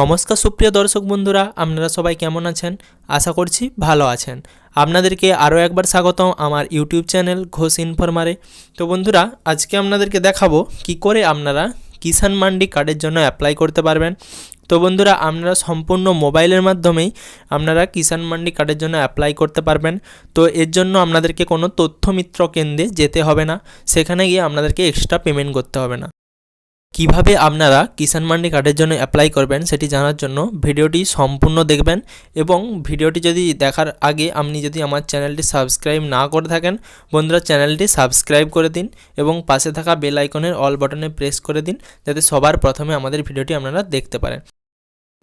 নমস্কার সুপ্রিয় দর্শক বন্ধুরা, আপনারা সবাই কেমন আছেন? আশা করছি ভালো আছেন। আপনাদেরকে আরও একবার স্বাগতম আমার ইউটিউব চ্যানেল ঘোষ ইনফরমারে। তো বন্ধুরা, আজকে আপনাদেরকে দেখাবো কি করে আপনারা কিষাণ মান্ডি কার্ডের জন্য অ্যাপ্লাই করতে পারবেন। তো বন্ধুরা, আপনারা সম্পূর্ণ মোবাইলের মাধ্যমেই আপনারা কিষাণ মান্ডি কার্ডের জন্য অ্যাপ্লাই করতে পারবেন। তো এর জন্য আপনাদেরকে কোনো তথ্যমিত্র কেন্দ্রে যেতে হবে না। সেখানে গিয়ে আপনাদেরকে এক্সট্রা পেমেন্ট করতে হবে না। কীভাবে আপনারা কিষাণ মান্ডি কার্ডের জন্য অ্যাপ্লাই করবেন সেটি জানার জন্য ভিডিওটি সম্পূর্ণ দেখবেন এবং ভিডিওটি যদি দেখার আগে আপনি যদি আমার চ্যানেলটি সাবস্ক্রাইব না করে থাকেন, বন্ধুরা চ্যানেলটি সাবস্ক্রাইব করে দিন এবং পাশে থাকা বেল আইকনের অল বাটনে প্রেস করে দিন, যাতে সবার প্রথমে আমাদের ভিডিওটি আপনারা দেখতে পারেন।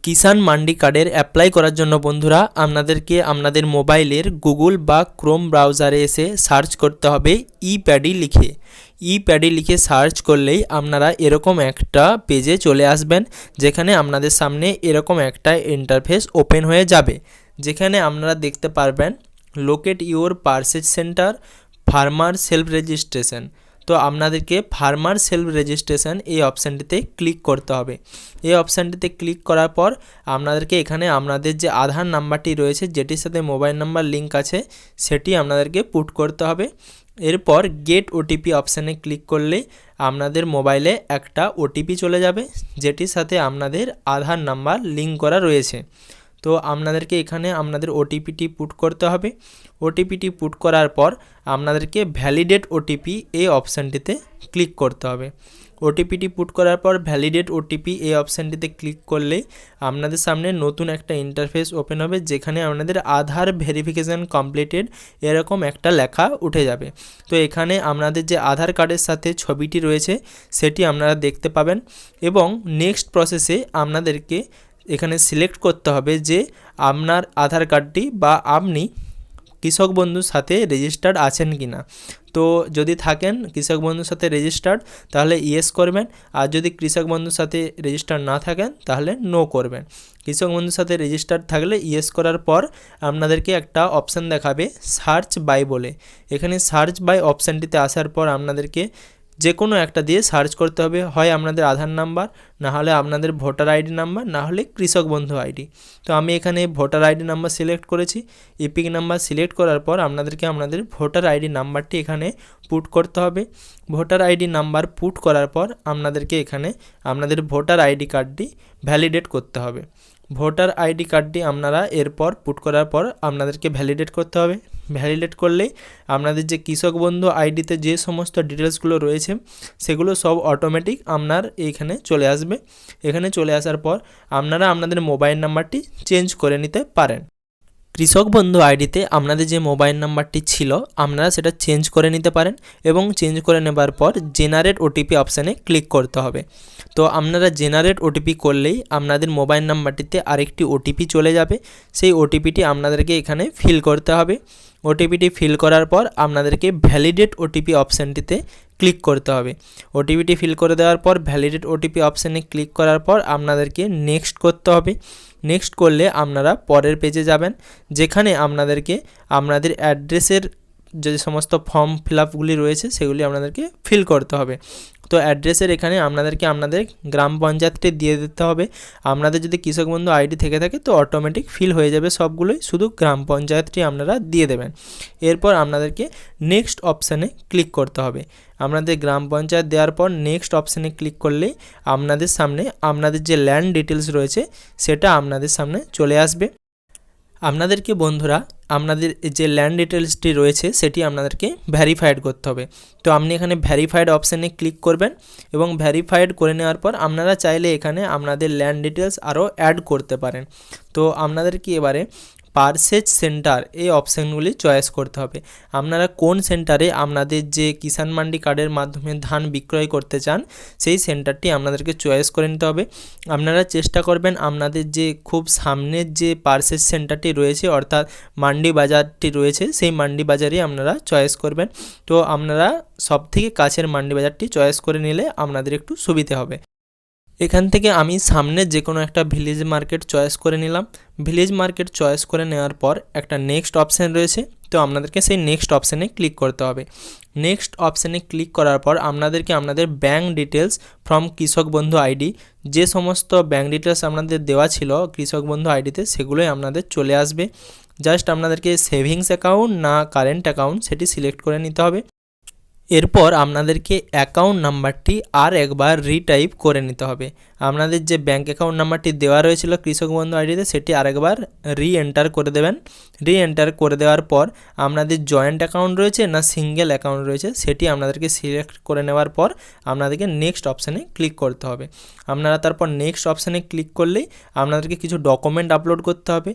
কিষাণ মান্ডি কার্ডের অ্যাপ্লাই করার জন্য বন্ধুরা আপনাদেরকে আপনাদের মোবাইলের গুগল বা ক্রোম ব্রাউজারে এসে সার্চ করতে হবে ই প্যাডি লিখে। ই প্যাডি লিখে সার্চ করলেই আপনারা এরকম একটা পেজে চলে আসবেন, যেখানে আপনাদের সামনে এরকম একটা ইন্টারফেস ওপেন হয়ে যাবে। যেখানে আপনারা দেখতে পারবেন locate your purchase centre farmer self registration তো আপনাদেরকে ফার্মার সেলফ রেজিস্ট্রেশন এই অপশানটিতে ক্লিক করতে হবে। এই অপশানটিতে ক্লিক করার পর আপনাদেরকে এখানে আপনাদের যে আধার নাম্বারটি রয়েছে, যেটির সাথে মোবাইল নাম্বার লিঙ্ক আছে, সেটি আপনাদেরকে পুট করতে হবে। এরপর গেট ওটিপি অপশানে ক্লিক করলেই আপনাদের মোবাইলে একটা ওটিপি চলে যাবে, যেটির সাথে আপনাদের আধার নাম্বার লিঙ্ক করা রয়েছে। তো আপনাদেরকে এখানে আপনাদের ওটিপিটি পুট করতে হবে। ওটিপিটি পুট করার পর আপনাদেরকে ভ্যালিডেট ওটিপি এই অপশানটিতে ক্লিক করতে হবে। ওটিপিটি পুট করার পর ভ্যালিডেট ওটিপি এই অপশানটিতে ক্লিক করলেই আপনাদের সামনে নতুন একটা ইন্টারফেস ওপেন হবে, যেখানে আপনাদের আধার ভেরিফিকেশান কমপ্লিটেড এরকম একটা লেখা উঠে যাবে। তো এখানে আপনাদের যে আধার কার্ডের সাথে ছবিটি রয়েছে, সেটি আপনারা দেখতে পাবেন এবং নেক্সট প্রসেসে আপনাদেরকে এখানে সিলেক্ট করতে হবে যে আপনার আধার কার্ডটি বা আপনি কৃষক বন্ধুর সাথে রেজিস্টার্ড আছেন কি না তো যদি থাকেন কৃষক বন্ধুর সাথে রেজিস্টার্ড তাহলে ইয়েস করবেন। আর যদি কৃষক বন্ধুর সাথে রেজিস্টার্ড না থাকেন, তাহলে নো করবেন। কৃষক বন্ধুর সাথে রেজিস্টার্ড থাকলে ইয়েস করার পর আপনাদেরকে একটা অপশান দেখাবে সার্চ বাই বলে। এখানে সার্চ বাই অপশানটিতে আসার পর আপনাদেরকে যে কোনো একটা দিয়ে সার্চ করতে হবে, হয় আপনাদের আধার নাম্বার, না হলে আপনাদের ভোটার আইডি নাম্বার, না হলে কৃষক বন্ধু আইডি। তো আমি এখানে ভোটার আইডি নাম্বার সিলেক্ট করেছি। ইপিক নাম্বার সিলেক্ট করার পর আপনাদেরকে আপনাদের ভোটার আইডি নাম্বারটি এখানে পুট করতে হবে। ভোটার আইডি নাম্বার পুট করার পর আপনাদেরকে এখানে আপনাদের ভোটার আইডি কার্ডটি ভ্যালিডেট করতে হবে। ভোটার আইডি কার্ডটি আপনারা এরপর পুট করার পর আপনাদেরকে ভ্যালিডেট করতে হবে। ভ্যালিডেট করলেই আপনাদের যে কৃষক বন্ধু আইডিতে যে সমস্ত ডিটেলসগুলো রয়েছে, সেগুলো সব অটোমেটিক আপনার এইখানে চলে আসবে। এখানে চলে আসার পর আপনারা আপনাদের মোবাইল নাম্বারটি চেঞ্জ করে নিতে পারেন। কৃষক বন্ধু আইডিতে আপনাদের যে মোবাইল নাম্বারটি ছিল, আপনারা সেটা চেঞ্জ করে নিতে পারেন এবং চেঞ্জ করে নেবার পর জেনারেট ওটিপি অপশানে ক্লিক করতে হবে। তো আপনারা জেনারেট ওটিপি করলেই আপনাদের মোবাইল নাম্বারটিতে আরেকটি ওটিপি চলে যাবে। সেই ওটিপিটি আপনাদেরকে এখানে ফিল করতে হবে। ওটিপিটি ফিল করার পর আপনাদেরকে ভ্যালিডেট ওটিপি অপশানটিতে ক্লিক করতে হবে। ওটিপিটি ফিল করে দেওয়ার পর ভ্যালিডেট ওটিপি অপশানে ক্লিক করার পর আপনাদেরকে নেক্সট করতে হবে। নেক্সট করলে আপনারা পরের পেজে যাবেন, যেখানে আপনাদেরকে আপনাদের অ্যাড্রেসের যে সমস্ত ফর্ম ফিল আপগুলি রয়েছে, সেগুলি আপনাদেরকে ফিল করতে হবে। তো অ্যাড্রেসের এখানে আপনাদেরকে আপনাদের গ্রাম পঞ্চায়েতটি দিয়ে দিতে হবে। আপনাদের যদি কৃষক বন্ধু আইডি থেকে থাকে, তো অটোমেটিক ফিল হয়ে যাবে সবগুলোই। শুধু গ্রাম পঞ্চায়েতটি আপনারা দিয়ে দেবেন। এরপর আপনাদেরকে নেক্সট অপশানে ক্লিক করতে হবে। আপনাদের গ্রাম পঞ্চায়েত দেওয়ার পর নেক্সট অপশানে ক্লিক করলেই আপনাদের সামনে, আপনাদের যে ল্যান্ড ডিটেলস রয়েছে, সেটা আপনাদের সামনে চলে আসবে। আপনাদেরকে বন্ধুরা, আপনাদের যে ল্যান্ড ডিটেলসটি রয়েছে, সেটি আপনাদেরকে ভ্যারিফাইড করতে হবে। তো আপনি এখানে ভ্যারিফাইড অপশানে ক্লিক করবেন এবং ভ্যারিফাইড করে নেওয়ার পর আপনারা চাইলে এখানে আপনাদের ল্যান্ড ডিটেলস আরও অ্যাড করতে পারেন। তো আপনাদেরকে এবারে পারসেজ সেন্টার এই অপশানগুলি চয়েস করতে হবে। আপনারা কোন সেন্টারে আপনাদের যে কিষাণ মান্ডি কার্ডের মাধ্যমে ধান বিক্রয় করতে চান, সেই সেন্টারটি আপনাদেরকে চয়েস করে নিতে হবে। আপনারা চেষ্টা করবেন আপনাদের যে খুব সামনের যে পারসেজ সেন্টারটি রয়েছে, অর্থাৎ মান্ডি বাজারটি রয়েছে, সেই মান্ডি বাজারই আপনারা চয়েস করবেন। তো আপনারা সবথেকে কাছের মান্ডি বাজারটি চয়েস করে নিলে আপনাদের একটু সুবিধে হবে। এখান থেকে আমি সামনে যে কোনো একটা ভিলেজ মার্কেট চয়েস করে নিলাম। ভিলেজ মার্কেট চয়েস করে নেওয়ার পর একটা নেক্সট অপশান রয়েছে। তো আপনাদেরকে সেই নেক্সট অপশানে ক্লিক করতে হবে। নেক্সট অপশানে ক্লিক করার পর আপনাদেরকে আপনাদের ব্যাঙ্ক ডিটেলস ফ্রম কৃষক বন্ধু আইডি যে সমস্ত ব্যাঙ্ক ডিটেলস আপনাদের দেওয়া ছিল কৃষক বন্ধু আইডিতে সেগুলোই আপনাদের চলে আসবে। জাস্ট আপনাদেরকে সেভিংস অ্যাকাউন্ট না কারেন্ট অ্যাকাউন্ট সেটি সিলেক্ট করে নিতে হবে। এরপর আপনাদেরকে অ্যাকাউন্ট নাম্বারটি আর একবার রিটাইপ করে নিতে হবে। আপনাদের যে ব্যাঙ্ক অ্যাকাউন্ট নাম্বারটি দেওয়া রয়েছিল কৃষক বন্ধু আইডিতে, সেটি আরেকবার রি এন্টার করে দেবেন। রি এন্টার করে দেওয়ার পর আপনাদের জয়েন্ট অ্যাকাউন্ট রয়েছে না সিঙ্গেল অ্যাকাউন্ট রয়েছে, সেটি আপনাদেরকে সিলেক্ট করে নেওয়ার পর আপনাদেরকে নেক্সট অপশানে ক্লিক করতে হবে। আপনারা তারপর নেক্সট অপশানে ক্লিক করলেই আপনাদেরকে কিছু ডকুমেন্ট আপলোড করতে হবে।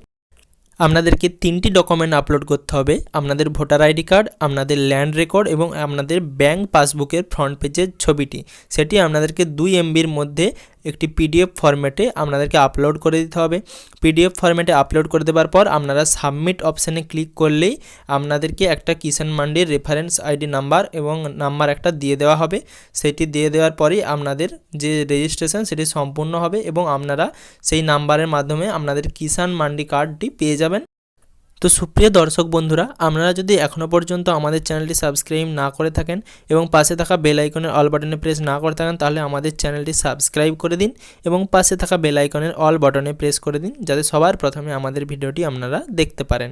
আপনাদেরকে তিনটি ডকুমেন্ট আপলোড করতে হবে। আপনাদের ভোটার আইডি কার্ড, আপনাদের ল্যান্ড রেকর্ড এবং আপনাদের ব্যাংক পাসবুকের ফ্রন্ট পেজের ছবিটি। সেটি আপনাদেরকে দুই এমবির মধ্যে একটি পিডিএফ ফরম্যাটে আপনাদেরকে আপলোড করে দিতে হবে। পিডিএফ ফরম্যাটে আপলোড করে দেওয়ার পর আপনারা সাবমিট অপশানে ক্লিক করলেই আপনাদেরকে একটা কিষাণ মান্ডির রেফারেন্স আইডি নাম্বার এবং নাম্বার একটা দিয়ে দেওয়া হবে। সেটি দিয়ে দেওয়ার পরেই আপনাদের যে রেজিস্ট্রেশন সেটি সম্পূর্ণ হবে এবং আপনারা সেই নাম্বারের মাধ্যমে আপনাদের কিষাণ মান্ডি কার্ডটি পেয়ে যাবেন। তো সুপ্রিয় দর্শক বন্ধুরা, আপনারা যদি এখনও পর্যন্ত আমাদের চ্যানেলটি সাবস্ক্রাইব না করে থাকেন এবং পাশে থাকা বেল আইকনের অল বাটনে প্রেস না করে থাকেন, তাহলে আমাদের চ্যানেলটি সাবস্ক্রাইব করে দিন এবং পাশে থাকা বেল আইকনের অল বাটনে প্রেস করে দিন, যাতে সবার প্রথমে আমাদের ভিডিওটি আপনারা দেখতে পারেন।